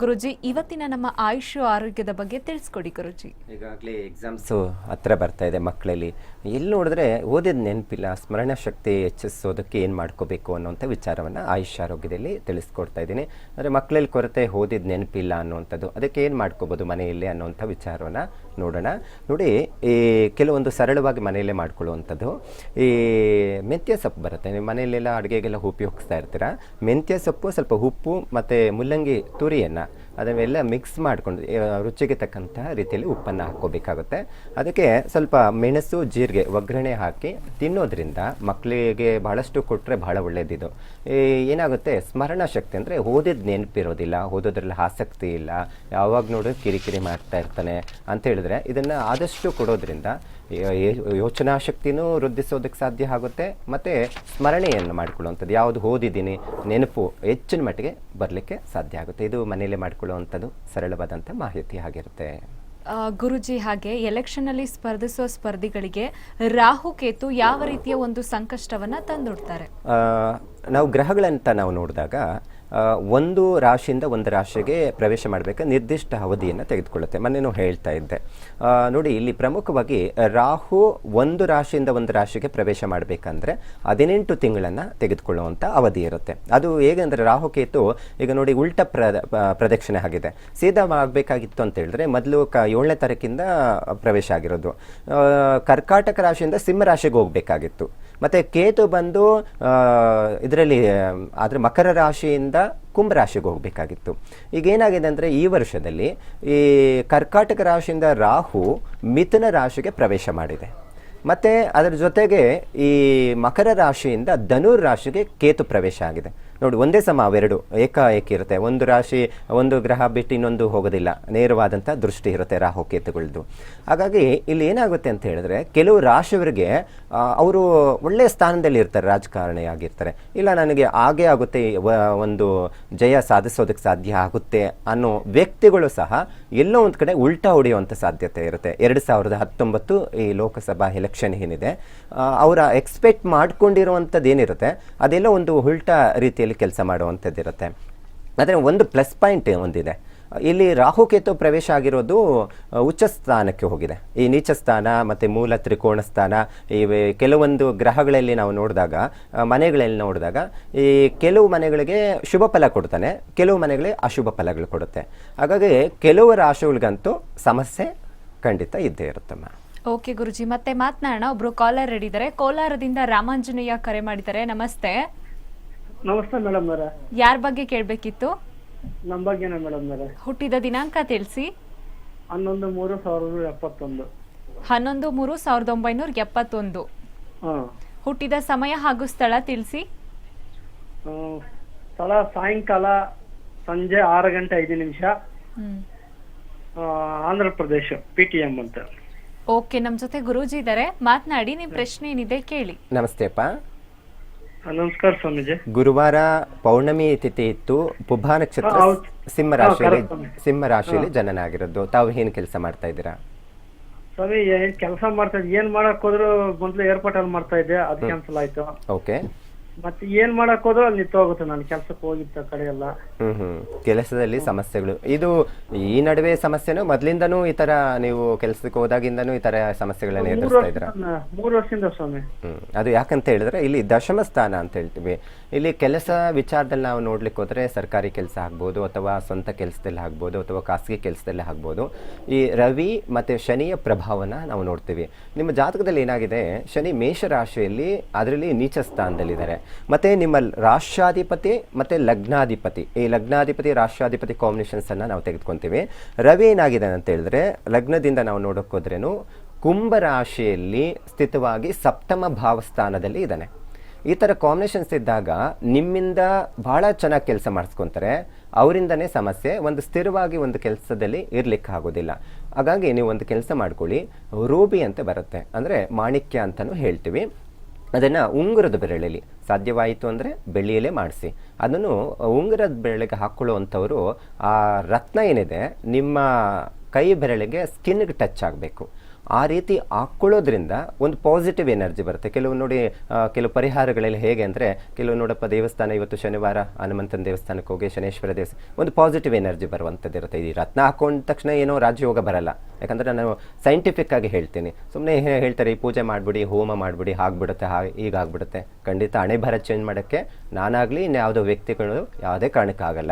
ಗುರುಜಿ, ಇವತ್ತಿನ ನಮ್ಮ ಆಯುಷ್ ಆರೋಗ್ಯದ ಬಗ್ಗೆ ತಿಳಿಸ್ಕೊಡಿ ಗುರುಜಿ. ಈಗಾಗಲೇ ಎಕ್ಸಾಮ್ಸು ಹತ್ರ ಬರ್ತಾ ಇದೆ ಮಕ್ಕಳಲ್ಲಿ. ಎಲ್ಲಿ ನೋಡಿದ್ರೆ ಓದಿದ ನೆನಪಿಲ್ಲ, ಸ್ಮರಣ ಶಕ್ತಿ ಹೆಚ್ಚಿಸೋದಕ್ಕೆ ಏನು ಮಾಡ್ಕೋಬೇಕು ಅನ್ನೋಂಥ ವಿಚಾರವನ್ನು ಆಯುಷ್ ಆರೋಗ್ಯದಲ್ಲಿ ತಿಳಿಸ್ಕೊಡ್ತಾ ಇದ್ದೀನಿ. ಅಂದರೆ ಮಕ್ಕಳಲ್ಲಿ ಕೊರತೆ ಓದಿದ ನೆನಪಿಲ್ಲ ಅನ್ನುವಂಥದ್ದು, ಅದಕ್ಕೆ ಏನು ಮಾಡ್ಕೋಬೋದು ಮನೆಯಲ್ಲಿ ಅನ್ನೋಂಥ ವಿಚಾರವನ್ನು ನೋಡೋಣ. ನೋಡಿ, ಈ ಕೆಲವೊಂದು ಸರಳವಾಗಿ ಮನೆಯಲ್ಲೇ ಮಾಡ್ಕೊಳ್ಳುವಂಥದ್ದು. ಈ ಮೆಂತ್ಯ ಸೊಪ್ಪು ಬರುತ್ತೆ. ನೀವು ಮನೆಯಲ್ಲೆಲ್ಲ ಅಡುಗೆಗೆಲ್ಲ ಉಪಯೋಗಿಸ್ತಾ ಇರ್ತೀರ? ಮೆಂತ್ಯ ಸೊಪ್ಪು ಸ್ವಲ್ಪ ಉಪ್ಪು ಮತ್ತು ಮುಲ್ಲಂಗಿ ತುರಿಯನ್ನು ಅದನ್ನೆಲ್ಲ ಮಿಕ್ಸ್ ಮಾಡಿಕೊಂಡು ರುಚಿಗೆ ತಕ್ಕಂಥ ರೀತಿಯಲ್ಲಿ ಉಪ್ಪನ್ನು ಹಾಕ್ಕೋಬೇಕಾಗುತ್ತೆ. ಅದಕ್ಕೆ ಸ್ವಲ್ಪ ಮೆಣಸು, ಜೀರಿಗೆ, ಒಗ್ಗರಣೆ ಹಾಕಿ ತಿನ್ನೋದ್ರಿಂದ ಮಕ್ಕಳಿಗೆ ಬಹಳಷ್ಟು ಕೊಟ್ಟರೆ ಭಾಳ ಒಳ್ಳೆಯದಿದು ಏನಾಗುತ್ತೆ? ಸ್ಮರಣ ಶಕ್ತಿ ಅಂದರೆ ಓದಿದ ನೆನಪಿರೋದಿಲ್ಲ, ಓದೋದ್ರಲ್ಲಿ ಆಸಕ್ತಿ ಇಲ್ಲ, ಯಾವಾಗ ನೋಡಿದ್ರೆ ಕಿರಿಕಿರಿ ಮಾಡ್ತಾ ಇರ್ತಾನೆ ಅಂತ ಹೇಳಿದ್ರೆ ಇದನ್ನು ಆದಷ್ಟು ಕೊಡೋದ್ರಿಂದ ಯೋಚನಾ ಶಕ್ತಿನೂ ವೃದ್ಧಿಸೋದಕ್ಕೆ ಸಾಧ್ಯ ಆಗುತ್ತೆ. ಮತ್ತು ಸ್ಮರಣೆಯನ್ನು ಮಾಡಿಕೊಳ್ಳುವಂಥದ್ದು. ಯಾವುದು ಓದಿದ್ದೀನಿ ನೆನಪು ಹೆಚ್ಚಿನ ಮಟ್ಟಿಗೆ ಬರಲಿಕ್ಕೆ ಸಾಧ್ಯ ಆಗುತ್ತೆ. ಇದು ಮನೆಯಲ್ಲೇ ಮಾಡಿಕೊಳ್ಳುವಂಥದ್ದು ಸರಳವಾದಂಥ ಮಾಹಿತಿ ಆಗಿರುತ್ತೆ. ಗುರುಜಿ ಹಾಗೆ ಎಲೆಕ್ಷನ್ ಅಲ್ಲಿ ಸ್ಪರ್ಧಿಸುವ ಸ್ಪರ್ಧಿಗಳಿಗೆ ರಾಹು ಕೇತು ಯಾವ ರೀತಿಯ ಒಂದು ಸಂಕಷ್ಟವನ್ನ ತಂದೊಡ್ತಾರೆ? ನಾವು ಗ್ರಹಗಳಂತ ನಾವು ನೋಡಿದಾಗ ಒಂದು ರಾಶಿಯಿಂದ ಒಂದು ರಾಶಿಗೆ ಪ್ರವೇಶ ಮಾಡಬೇಕು, ನಿರ್ದಿಷ್ಟ ಅವಧಿಯನ್ನು ತೆಗೆದುಕೊಳ್ಳುತ್ತೆ. ಮೊನ್ನೆನೂ ಹೇಳ್ತಾ ಇದ್ದೆ. ನೋಡಿ, ಇಲ್ಲಿ ಪ್ರಮುಖವಾಗಿ ರಾಹು ಒಂದು ರಾಶಿಯಿಂದ ಒಂದು ರಾಶಿಗೆ ಪ್ರವೇಶ ಮಾಡಬೇಕಂದ್ರೆ ಹದಿನೆಂಟು ತಿಂಗಳನ್ನು ತೆಗೆದುಕೊಳ್ಳುವಂಥ ಅವಧಿ ಇರುತ್ತೆ. ಅದು ಹೇಗೆಂದರೆ ರಾಹುಕೇತು ಈಗ ನೋಡಿ ಉಲ್ಟ ಪ್ರ ಪ್ರದಕ್ಷಿಣೆ ಆಗಿದೆ. ಸೀದಾ ಆಗಬೇಕಾಗಿತ್ತು ಅಂತ ಹೇಳಿದ್ರೆ ಮೊದಲು ಕ, ಏಳನೇ ತಾರೀಕಿಂದ ಪ್ರವೇಶ ಆಗಿರೋದು. ಕರ್ಕಾಟಕ ರಾಶಿಯಿಂದ ಸಿಂಹ ರಾಶಿಗೆ ಹೋಗಬೇಕಾಗಿತ್ತು. ಮತ್ತು ಕೇತು ಬಂದು ಇದರಲ್ಲಿ ಆದರೆ ಮಕರ ರಾಶಿಯಿಂದ ಕುಂಭ ರಾಶಿಗೆ ಹೋಗಬೇಕಾಗಿತ್ತು. ಈಗ ಏನಾಗಿದೆ ಅಂದರೆ ಈ ವರ್ಷದಲ್ಲಿ ಈ ಕರ್ಕಾಟಕ ರಾಶಿಯಿಂದ ರಾಹು ಮಿಥುನ ರಾಶಿಗೆ ಪ್ರವೇಶ ಮಾಡಿದೆ. ಮತ್ತು ಅದರ ಜೊತೆಗೆ ಈ ಮಕರ ರಾಶಿಯಿಂದ ಧನುರ್ ರಾಶಿಗೆ ಕೇತು ಪ್ರವೇಶ ಆಗಿದೆ. ನೋಡಿ, ಒಂದೇ ಸಮ ಅವೆರಡು. ಏಕಾಏಕಿ ಇರುತ್ತೆ. ಒಂದು ರಾಶಿ, ಒಂದು ಗ್ರಹ ಬಿಟ್ಟು ಇನ್ನೊಂದು ಹೋಗೋದಿಲ್ಲ. ನೇರವಾದಂಥ ದೃಷ್ಟಿ ಇರುತ್ತೆ ರಾಹು ಕೇತುಗಳದ್ದು ಹಾಗಾಗಿ ಇಲ್ಲಿ ಏನಾಗುತ್ತೆ ಅಂತ ಹೇಳಿದ್ರೆ, ಕೆಲವು ರಾಶಿಯವರಿಗೆ ಅವರು ಒಳ್ಳೆಯ ಸ್ಥಾನದಲ್ಲಿ ಇರ್ತಾರೆ ರಾಜಕಾರಣಿ ಆಗಿರ್ತಾರೆ ಇಲ್ಲ, ನನಗೆ ಹಾಗೆ ಆಗುತ್ತೆ ಒಂದು ಜಯ ಸಾಧಿಸೋದಕ್ಕೆ ಸಾಧ್ಯ ಆಗುತ್ತೆ ಅನ್ನೋ ವ್ಯಕ್ತಿಗಳು ಸಹ ಎಲ್ಲೋ ಒಂದು ಕಡೆ ಉಲ್ಟಾ ಹೊಡೆಯುವಂಥ ಸಾಧ್ಯತೆ ಇರುತ್ತೆ. ಎರಡು ಸಾವಿರದ ಹತ್ತೊಂಬತ್ತು ಈ ಲೋಕಸಭಾ ಎಲೆಕ್ಷನ್ ಏನಿದೆ ಅವರ ಎಕ್ಸ್ಪೆಕ್ಟ್ ಮಾಡ್ಕೊಂಡಿರುವಂಥದ್ದು ಏನಿರುತ್ತೆ, ಅದೆಲ್ಲ ಒಂದು ಉಲ್ಟಾ ರೀತಿಯಲ್ಲಿ ಕೆಲಸ ಮಾಡುವಂಥದ್ದು ಇರುತ್ತೆ. ಆದರೆ ಒಂದು ಪ್ಲಸ್ ಪಾಯಿಂಟ್ ಒಂದಿದೆ. ಇಲ್ಲಿ ರಾಹುಕೇತು ಪ್ರವೇಶ ಆಗಿರೋದು ಉಚ್ಚ ಸ್ಥಾನಕ್ಕೆ ಹೋಗಿದೆ. ಈ ನೀಚ ಸ್ಥಾನ ಮತ್ತು ಮೂಲ ತ್ರಿಕೋಣ ಸ್ಥಾನ ಈ ಕೆಲವೊಂದು ಗ್ರಹಗಳಲ್ಲಿ ನಾವು ನೋಡಿದಾಗ ಮನೆಗಳಲ್ಲಿ ನೋಡಿದಾಗ, ಈ ಕೆಲವು ಮನೆಗಳಿಗೆ ಶುಭ ಫಲ ಕೊಡ್ತಾನೆ, ಕೆಲವು ಮನೆಗಳಿಗೆ ಅಶುಭ ಫಲಗಳು ಕೊಡುತ್ತೆ. ಹಾಗಾಗಿ ಕೆಲವು ರಾಶಿಗಳಿಗಂತೂ ಸಮಸ್ಯೆ ಖಂಡಿತ ಇದ್ದೇ ಇರುತ್ತಮ್ಮ ಓಕೆ ಗುರುಜಿ. ಮತ್ತೆ ಮಾತನಾಡೋಣ. ಒಬ್ರು ಕಾಲರ್ ಇದ್ದಾರೆ. ಕೋಲಾರದಿಂದ ರಾಮಾಂಜನೇಯ ಕರೆ ಮಾಡಿದ್ದಾರೆ. ನಮಸ್ತೆ. ನಮಸ್ತೆ ಮೇಡಮ್ ಅವರೇ. ಯಾರ ಬಗ್ಗೆ ಕೇಳಬೇಕಿತ್ತು? ನಮ್ಮ ಬಗ್ಗೆನೇ ಮೇಡಮ್ ಅವರೇ. ಹುಟ್ಟಿದ ದಿನಾಂಕ ತಿಳಿಸಿ. ಹನ್ನೊಂದು ಮೂರು ಸಾವಿರದ ಎಪ್ಪತ್ತೊಂದು. ಹನ್ನೊಂದು ಮೂರು ಸಾವಿರದ ಒಂಬೈನೂರ ಎಪ್ಪತ್ತೊಂದು. ಹಾಂ. ಹುಟ್ಟಿದ ಸಮಯ ಹಾಗೂ ಸ್ಥಳ ತಿಳಿಸಿ. ಸ್ಥಳ ಸಾಯಂಕಾಲ ಸಂಜೆ ಆರು ಗಂಟೆ ಐದು ನಿಮಿಷ. ಆ, Andhra Pradesh P T M ಅಂತ. ಓಕೆ ನಮ್ ಜೊತೆ ಗುರೂಜಿ ಇದ್ದಾರೆ ಮಾತನಾಡಿ ನಿಮ್ ಪ್ರಶ್ನೆ ಏನಿದೆ ಕೇಳಿ. ನಮಸ್ತೆಪ್ಪ. ಆ, ನಮಸ್ಕಾರ ಸ್ವಾಮೀಜಿ. ಗುರುವಾರ ಪೌರ್ಣಮಿ ತಿಥಿ ಇತ್ತು. ಪುಭಾ ನಕ್ಷತ್ರ ಹೌದು. ಸಿಂಹ ರಾಶಿಯಲ್ಲಿ ಸಿಂಹ ರಾಶಿಯಲ್ಲಿ ಜನನ ಆಗಿರೋದು ತಾವು ಏನ್ ಕೆಲಸ ಮಾಡ್ತಾ ಇದ್ದೀರಾ? ಸ್ವಾಮಿ ಏನ್ ಕೆಲಸ ಮಾಡ್ತಾ ಇದ್ದೆ. ಏನ್ ಮಾಡಕ್ ಹೋದ್ರು ಮೊದ್ಲು ಏರ್ಪೋರ್ಟ್ ಅಲ್ಲಿ ಮಾಡ್ತಾ ಇದ್ದೆ. ಅದು ಕ್ಯಾನ್ಸಲ್ ಆಯ್ತು. ಓಕೆ. ಮತ್ತೆ ಏನ್ ಮಾಡಕ್ ಹೋದ್ರು ಅಲ್ಲಿ ನಿಂತೋಗುತ್ತೆ. ನಾನು ಕೆಲ್ಸಕ್ಕೆ ಹೋಗಿದ್ದ ಕಡೆ ಎಲ್ಲ ಕೆಲಸದಲ್ಲಿ ಸಮಸ್ಯೆಗಳು. ಇದು ಈ ನಡುವೆ ಸಮಸ್ಯೆನೂ ಮೊದ್ಲಿಂದನೂ ಈ ತರ ನೀವು ಕೆಲಸಕ್ಕೆ ಹೋದಾಗಿಂದನೂ ಈ ತರ ಸಮಸ್ಯೆಗಳನ್ನ ಎದುರಿಸ್ತಾ ಇದ್ರ ಮೂರು ವರ್ಷದಿಂದ ಸ್ವಾಮಿ. ಹ್ಮ್. ಅದು ಯಾಕಂತ ಹೇಳಿದ್ರೆ ಇಲ್ಲಿ ದಶಮ ಸ್ಥಾನ ಅಂತ ಹೇಳ್ತೀವಿ. ಇಲ್ಲಿ ಕೆಲಸ ವಿಚಾರದಲ್ಲಿ ನಾವು ನೋಡ್ಲಿಕ್ಕೆ ಹೋದ್ರೆ ಸರ್ಕಾರಿ ಕೆಲಸ ಆಗ್ಬೋದು ಅಥವಾ ಸ್ವಂತ ಕೆಲಸದಲ್ಲಿ ಆಗ್ಬೋದು ಅಥವಾ ಖಾಸಗಿ ಕೆಲಸದಲ್ಲಿ ಆಗ್ಬೋದು. ಈ ರವಿ ಮತ್ತೆ ಶನಿಯ ಪ್ರಭಾವನ ನಾವು ನೋಡ್ತೀವಿ. ನಿಮ್ಮ ಜಾತಕದಲ್ಲಿ ಏನಾಗಿದೆ? ಶನಿ ಮೇಷ ರಾಶಿಯಲ್ಲಿ ಅದರಲ್ಲಿ ನೀಚ ಸ್ಥಾನದಲ್ಲಿದ್ದಾರೆ ಮತ್ತೆ ನಿಮ್ಮ ರಾಷ್ಟ್ರಾಧಿಪತಿ ಮತ್ತೆ ಲಗ್ನಾಧಿಪತಿ ಈ ಲಗ್ನಾಧಿಪತಿ, ರಾಷ್ಟ್ರಾಧಿಪತಿ ಕಾಂಬಿನೇಷನ್ಸ್ ಅನ್ನ ನಾವು ತೆಗೆದುಕೊಂತೀವಿ. ರವಿ ಏನಾಗಿದೆ ಅಂತ ಹೇಳಿದ್ರೆ, ಲಗ್ನದಿಂದ ನಾವು ನೋಡೋಕ್ಕೋದ್ರೇನು ಕುಂಭ ರಾಶಿಯಲ್ಲಿ ಸ್ಥಿತವಾಗಿ ಸಪ್ತಮ ಭಾವಸ್ಥಾನದಲ್ಲಿ ಇದ್ದಾನೆ. ಈ ಥರ ಕಾಂಬಿನೇಷನ್ಸ್ ಇದ್ದಾಗ ನಿಮ್ಮಿಂದ ಬಹಳ ಚೆನ್ನಾಗಿ ಕೆಲಸ ಮಾಡಿಸ್ಕೊತಾರೆ. ಅವರಿಂದನೇ ಸಮಸ್ಯೆ, ಒಂದು ಸ್ಥಿರವಾಗಿ ಒಂದು ಕೆಲಸದಲ್ಲಿ ಇರ್ಲಿಕ್ಕೆ ಆಗೋದಿಲ್ಲ. ಹಾಗಾಗಿ ನೀವು ಒಂದು ಕೆಲಸ ಮಾಡ್ಕೊಳ್ಳಿ. ರೂಬಿ ಅಂತ ಬರುತ್ತೆ. ಅಂದರೆ ಮಾಣಿಕ್ಯ ಅಂತಲೂ ಹೇಳ್ತೀವಿ. ಅದನ್ನು ಉಂಗುರದ ಬೆರಳಲ್ಲಿ ಸಾಧ್ಯವಾಯಿತು ಅಂದರೆ ಬೆಳ್ಳಿಯಲ್ಲೇ ಮಾಡಿಸಿ. ಅದನ್ನು ಉಂಗುರದ ಬೆರಳಿಗೆ ಹಾಕ್ಕೊಳ್ಳುವಂಥವರು ಆ ರತ್ನ ಏನಿದೆ, ನಿಮ್ಮ ಕೈ ಬೆರಳಿಗೆ ಸ್ಕಿನ್ಗೆ ಟಚ್ ಆಗಬೇಕು. ಆ ರೀತಿ ಹಾಕ್ಕೊಳ್ಳೋದ್ರಿಂದ ಒಂದು ಪಾಸಿಟಿವ್ ಎನರ್ಜಿ ಬರುತ್ತೆ. ಕೆಲವು ನೋಡಿ ಕೆಲವು ಪರಿಹಾರಗಳಲ್ಲಿ ಹೇಗೆ ಅಂದರೆ, ಕೆಲವು ನೋಡಪ್ಪ, ದೇವಸ್ಥಾನ ಇವತ್ತು ಶನಿವಾರ, ಹನುಮಂತನ ದೇವಸ್ಥಾನಕ್ಕೆ ಹೋಗಿ, ಶನೇಶ್ವರ ದೇವಸ್ಥಾನ, ಒಂದು ಪಾಸಿಟಿವ್ ಎನರ್ಜಿ ಬರುವಂಥದ್ದು ಇರುತ್ತೆ. ಈ ರತ್ನ ಹಾಕೊಂಡ ತಕ್ಷಣ ಏನೋ ರಾಜಯೋಗ ಬರಲ್ಲ. ಯಾಕಂದರೆ ನಾನು ಸೈಂಟಿಫಿಕ್ ಆಗಿ ಹೇಳ್ತೀನಿ. ಸುಮ್ಮನೆ ಹೇಳ್ತಾರೆ, ಈ ಪೂಜೆ ಮಾಡಿಬಿಡಿ, ಹೋಮ ಮಾಡಿಬಿಡಿ, ಆಗ್ಬಿಡುತ್ತೆ ಹಾಗೆ ಈಗ ಆಗ್ಬಿಡುತ್ತೆ. ಖಂಡಿತ ಹಣೆ ಬರ ಚೇಂಜ್ ಮಾಡೋಕ್ಕೆ ನಾನಾಗಲಿ ಇನ್ಯಾವುದೋ ವ್ಯಕ್ತಿಗಳು ಯಾವುದೇ ಕಾರಣಕ್ಕಾಗಲ್ಲ.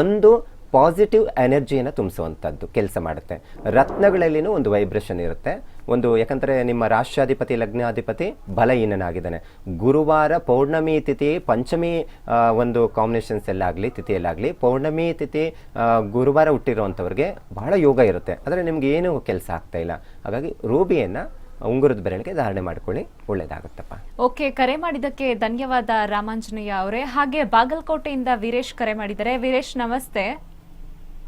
ಒಂದು ಪಾಸಿಟಿವ್ ಎನರ್ಜಿಯನ್ನು ತುಂಬಿಸುವಂಥದ್ದು ಕೆಲಸ ಮಾಡುತ್ತೆ. ರತ್ನಗಳಲ್ಲಿನೂ ಒಂದು ವೈಬ್ರೇಷನ್ ಇರುತ್ತೆ. ಒಂದು ಯಾಕಂದರೆ ನಿಮ್ಮ ರಾಷ್ಟ್ರಾಧಿಪತಿ, ಲಗ್ನಾಧಿಪತಿ ಬಲಹೀನನಾಗಿದ್ದಾನೆ. ಗುರುವಾರ ಪೌರ್ಣಮಿ ತಿಥಿ, ಪಂಚಮಿ ಒಂದು ಕಾಂಬಿನೇಷನ್ಸ್ ಎಲ್ಲ ಆಗಲಿ ತಿಥಿಯಲ್ಲಾಗಲಿ, ಪೌರ್ಣಮಿ ತಿಥಿ ಗುರುವಾರ ಹುಟ್ಟಿರುವಂಥವ್ರಿಗೆ ಬಹಳ ಯೋಗ ಇರುತ್ತೆ. ಆದರೆ ನಿಮ್ಗೆ ಏನು ಕೆಲಸ ಆಗ್ತಾ ಇಲ್ಲ. ಹಾಗಾಗಿ ರೂಬಿಯನ್ನು ಉಂಗುರದ ಬೆರಳಿಗೆ ಧಾರಣೆ ಮಾಡ್ಕೊಳ್ಳಿ. ಒಳ್ಳೇದಾಗುತ್ತಪ್ಪ. ಓಕೆ, ಕರೆ ಮಾಡಿದ್ದಕ್ಕೆ ಧನ್ಯವಾದ ರಾಮಾಂಜನೇಯ ಅವರೇ. ಹಾಗೆ ಬಾಗಲಕೋಟೆಯಿಂದ ವೀರೇಶ್ ಕರೆ ಮಾಡಿದ್ದಾರೆ. ವೀರೇಶ್, ನಮಸ್ತೆ.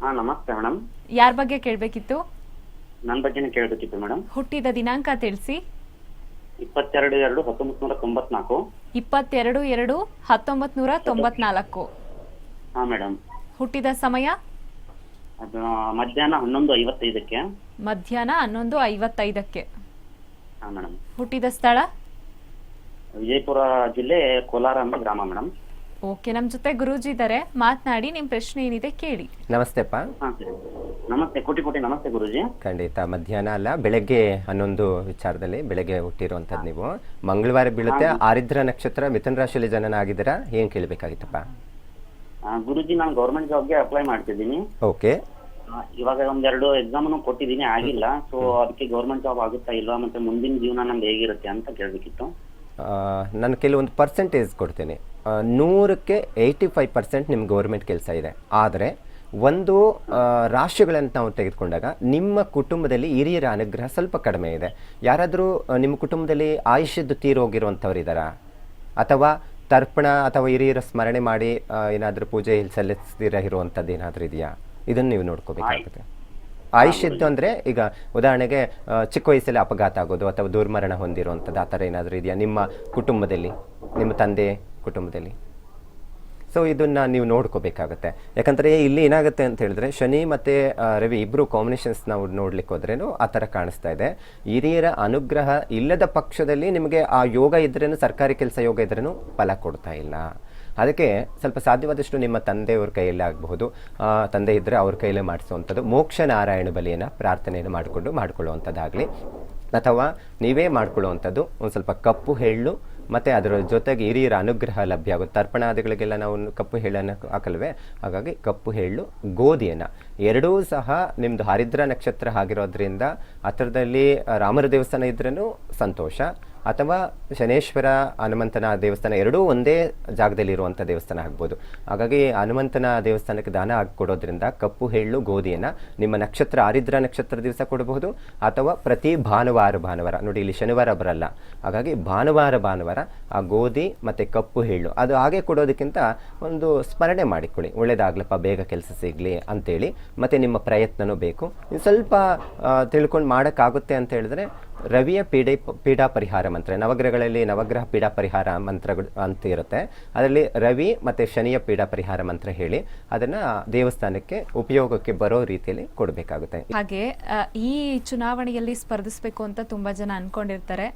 ಹಾ ನಮಸ್ತೆ ಮೇಡಮ್. ಯಾರ ಬಗ್ಗೆ ಕೇಳಬೇಕಿತ್ತು? ನನ್ನ ಬಗ್ಗೆನೇ ಕೇಳಬೇಕಿತ್ತು ಮೇಡಮ್. ಹುಟ್ಟಿದ ದಿನಾಂಕ ತಿಳಿಸಿ. ಇಪ್ಪತ್ತೆರಡು ಎರಡು ಹತ್ತೊಂಬತ್ತು ನೂರ ತೊಂಬತ್ನಾಲ್ಕು. ಇಪ್ಪತ್ತೆರಡು ಎರಡು ಹತ್ತೊಂಬತ್ ನೂರ ತೊಂಬತ್ನಾಲ್ಕು. ಹಾ ಮೇಡಮ್. ಹುಟ್ಟಿದ ಸಮಯ? ಅದು ಮಧ್ಯಾಹ್ನ ಹನ್ನೊಂದು ಐವತ್ತೈದಕ್ಕೆ. ಮಧ್ಯಾಹ್ನ ಹನ್ನೊಂದು ಐವತ್ತೈದಕ್ಕೆ. ಹಾ ಮೇಡಮ್. ಹುಟ್ಟಿದ ಸ್ಥಳ? ವಿಜಯಪುರ ಜಿಲ್ಲೆ ಕೋಲಾರ ಎಂಬ ಗ್ರಾಮ ಮೇಡಮ್. ಓಕೆ ನಮ್ಮ ಜೊತೆ ಗುರೂಜಿ ಇದ್ದಾರೆ ಮಾತನಾಡಿ ನಿಮ್ಮ ಪ್ರಶ್ನೆ ಏನಿದೆ ಕೇಳಿ. ನಮಸ್ತೆಪ್ಪ ಹಾ ಸರಿ. ನಮಸ್ತೆ ಕೋಟಿ ಕೋಟಿ ನಮಸ್ತೆ ಗುರುಜಿ. ಖಂಡಿತ ಮಧ್ಯಾಹ್ನ ಅಲ್ಲ ಬೆಳಗ್ಗೆ ಹನ್ನೊಂದು ವಿಚಾರದಲ್ಲಿ ಬೆಳಗ್ಗೆ ಹುಟ್ಟಿರುವಂಥದ್ದು ನೀವು. ಮಂಗಳವಾರ ಬೀಳುತ್ತೆ ಆರಿದ್ರ ನಕ್ಷತ್ರ ಮಿಥುನ ರಾಶಿಯಲ್ಲಿ ಜನನ ಆಗಿದ್ದೀರಾ? ಏನು ಕೇಳಬೇಕಾಗಿತ್ತಪ್ಪ? ಆ, ಗುರುಜಿ ನಾನು ಗೌರ್ಮೆಂಟ್ ಜಾಬ್ಗೆ ಅಪ್ಲೈ ಮಾಡ್ತಿದ್ದೀನಿ. ಓಕೆ. ಆ, ಇವಾಗ ಒಂದೆರಡು ಎಕ್ಸಾಮ್ನು ಕೊಟ್ಟಿದ್ದೀನಿ ಆಗಿಲ್ಲ. ಸೊ ಅದಕ್ಕೆ ಗೌರ್ಮೆಂಟ್ ಜಾಬ್ ಆಗುತ್ತಾ ಇಲ್ವಾ ಮತ್ತೆ ಮುಂದಿನ ಜೀವನ ನಮ್ದು ಹೇಗಿರುತ್ತೆ ಅಂತ ಕೇಳಬೇಕಿತ್ತು. ನಾನು ಕೆಲವೊಂದು ಪರ್ಸೆಂಟೇಜ್ ಕೊಡ್ತೀನಿ. ನೂರಕ್ಕೆ ಏಯ್ಟಿ ಫೈವ್ ಪರ್ಸೆಂಟ್ ನಿಮ್ಗೆ ಗೌರ್ಮೆಂಟ್ ಕೆಲಸ ಇದೆ. ಆದರೆ ಒಂದು ರಾಶಿಗಳನ್ನು ನಾವು ತೆಗೆದುಕೊಂಡಾಗ ನಿಮ್ಮ ಕುಟುಂಬದಲ್ಲಿ ಹಿರಿಯರ ಅನುಗ್ರಹ ಸ್ವಲ್ಪ ಕಡಿಮೆ ಇದೆ. ಯಾರಾದರೂ ನಿಮ್ಮ ಕುಟುಂಬದಲ್ಲಿ ಆಯುಷ್ಯದ್ದು ತೀರೋಗಿರುವಂಥವ್ರು ಇದ್ದಾರಾ? ಅಥವಾ ತರ್ಪಣ ಅಥವಾ ಹಿರಿಯರ ಸ್ಮರಣೆ ಮಾಡಿ ಏನಾದರೂ ಪೂಜೆ ಸಲ್ಲಿಸ್ದಿರ ಇರುವಂಥದ್ದು ಏನಾದರೂ ಇದೆಯಾ? ಇದನ್ನು ನೀವು ನೋಡ್ಕೋಬೇಕಾಗುತ್ತೆ. ಆಯುಷ್ಯದ್ದು ಅಂದರೆ ಈಗ ಉದಾಹರಣೆಗೆ ಚಿಕ್ಕ ವಯಸ್ಸಲ್ಲಿ ಅಪಘಾತ ಆಗೋದು ಅಥವಾ ದುರ್ಮರಣ ಹೊಂದಿರುವಂಥದ್ದು ಆ ಥರ ಏನಾದರೂ ಇದೆಯಾ ನಿಮ್ಮ ಕುಟುಂಬದಲ್ಲಿ? ನಿಮ್ಮ ತಂದೆ? ಕುಟುಂಬದಲ್ಲಿ. ಸೊ ಇದನ್ನ ನೀವು ನೋಡ್ಕೋಬೇಕಾಗುತ್ತೆ. ಯಾಕಂದರೆ ಇಲ್ಲಿ ಏನಾಗುತ್ತೆ ಅಂತ ಹೇಳಿದ್ರೆ, ಶನಿ ಮತ್ತು ರವಿ ಇಬ್ಬರು ಕಾಂಬಿನೇಷನ್ಸ್ ನಾವು ನೋಡ್ಲಿಕ್ಕೆ ಹೋದ್ರೇನು ಆ ಥರ ಕಾಣಿಸ್ತಾ ಇದೆ. ಹಿರಿಯರ ಅನುಗ್ರಹ ಇಲ್ಲದ ಪಕ್ಷದಲ್ಲಿ ನಿಮಗೆ ಆ ಯೋಗ ಇದ್ರೇನು, ಸರ್ಕಾರಿ ಕೆಲಸ ಯೋಗ ಇದ್ರೇನು ಫಲ ಕೊಡ್ತಾ ಇಲ್ಲ. ಅದಕ್ಕೆ ಸ್ವಲ್ಪ ಸಾಧ್ಯವಾದಷ್ಟು ನಿಮ್ಮ ತಂದೆಯವ್ರ ಕೈಯಲ್ಲಿ ಆಗಬಹುದು. ತಂದೆ ಇದ್ದರೆ ಅವ್ರ ಕೈಯಲ್ಲೇ ಮಾಡಿಸುವಂಥದ್ದು. ಮೋಕ್ಷ ನಾರಾಯಣ ಬಲಿಯನ್ನು ಪ್ರಾರ್ಥನೆಯನ್ನು ಮಾಡಿಕೊಂಡು ಮಾಡಿಕೊಳ್ಳುವಂಥದ್ದಾಗಲಿ. ಅಥವಾ ನೀವೇ ಮಾಡ್ಕೊಳ್ಳುವಂಥದ್ದು. ಒಂದು ಸ್ವಲ್ಪ ಕಪ್ಪು, ಎಳ್ಳು ಮತ್ತು ಅದರ ಜೊತೆಗೆ ಹಿರಿಯರ ಅನುಗ್ರಹ ಲಭ್ಯ ಆಗುತ್ತೆ. ತರ್ಪಣಾದಿಗಳಿಗೆಲ್ಲ ನಾವು ಕಪ್ಪು ಹೇಳನ್ನು ಹಾಕಲ್ವೇ? ಹಾಗಾಗಿ ಕಪ್ಪು ಹೇಳು, ಗೋಧಿಯನ್ನು. ಎರಡೂ ಸಹ ನಿಮ್ಮದು ಹರಿದ್ರ ನಕ್ಷತ್ರ ಆಗಿರೋದ್ರಿಂದ ಹತ್ರದಲ್ಲಿ ರಾಮರ ದೇವಸ್ಥಾನ ಇದ್ರೂ ಸಂತೋಷ. ಅಥವಾ ಶನೇಶ್ವರ, ಹನುಮಂತನ ದೇವಸ್ಥಾನ ಎರಡೂ ಒಂದೇ ಜಾಗದಲ್ಲಿ ಇರುವಂಥ ದೇವಸ್ಥಾನ ಆಗ್ಬೋದು. ಹಾಗಾಗಿ ಹನುಮಂತನ ದೇವಸ್ಥಾನಕ್ಕೆ ದಾನ ಕೊಡೋದ್ರಿಂದ ಕಪ್ಪು, ಹೇಳು, ಗೋಧಿಯನ್ನು ನಿಮ್ಮ ನಕ್ಷತ್ರ, ಆರಿದ್ರ ನಕ್ಷತ್ರ ದಿವಸ ಕೊಡಬಹುದು, ಅಥವಾ ಪ್ರತಿ ಭಾನುವಾರ ಭಾನುವಾರ. ನೋಡಿ, ಇಲ್ಲಿ ಶನಿವಾರ ಬರಲ್ಲ. ಹಾಗಾಗಿ ಭಾನುವಾರ ಭಾನುವಾರ ಆ ಗೋಧಿ ಮತ್ತು ಕಪ್ಪು, ಹೇಳು, ಅದು ಹಾಗೆ ಕೊಡೋದಕ್ಕಿಂತ ಒಂದು ಸ್ಮರಣೆ ಮಾಡಿಕೊಳ್ಳಿ. ಒಳ್ಳೇದಾಗ್ಲಪ್ಪ, ಬೇಗ ಕೆಲಸ ಸಿಗಲಿ ಅಂತೇಳಿ ಮತ್ತು ನಿಮ್ಮ ಪ್ರಯತ್ನನೂ ಬೇಕು. ಸ್ವಲ್ಪ ತಿಳ್ಕೊಂಡು ಮಾಡೋಕ್ಕಾಗುತ್ತೆ ಅಂತ ಹೇಳಿದ್ರೆ ರವಿಯ ಪೀಡೆ, ಪೀಡಾ ಪರಿಹಾರ ಮಂತ್ರ ನವಗ್ರಹಗಳಲ್ಲಿ ನವಗ್ರಹ ಪೀಡಾ ಪರಿಹಾರ ಮಂತ್ರ ಅಂತ ಇರುತ್ತೆ. ಅದರಲ್ಲಿ ರವಿ ಮತ್ತೆ ಶನಿಯ ಪೀಡಾ ಪರಿಹಾರ ಮಂತ್ರ ಹೇಳಿ ಅದನ್ನ ದೇವಸ್ಥಾನಕ್ಕೆ ಉಪಯೋಗಕ್ಕೆ ಬರೋ ರೀತಿಯಲ್ಲಿ ಕೊಡಬೇಕಾಗುತ್ತೆ. ಹಾಗೆ ಈ ಚುನಾವಣೆಯಲ್ಲಿ ಸ್ಪರ್ಧಿಸಬೇಕು ಅಂತ ತುಂಬಾ ಜನ ಅನ್ಕೊಂಡಿರ್ತಾರೆ.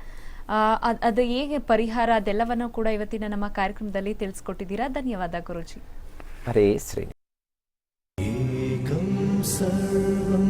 ಅದು ಹೇಗೆ ಪರಿಹಾರ ಅದೆಲ್ಲವನ್ನು ಕೂಡ ಇವತ್ತಿನ ನಮ್ಮ ಕಾರ್ಯಕ್ರಮದಲ್ಲಿ ತಿಳಿಸ್ಕೊಟ್ಟಿದ್ದೀರಾ? ಧನ್ಯವಾದ ಗುರುಜಿ. ಹರೇ ಶ್ರೀ. ಸರ್ವಂ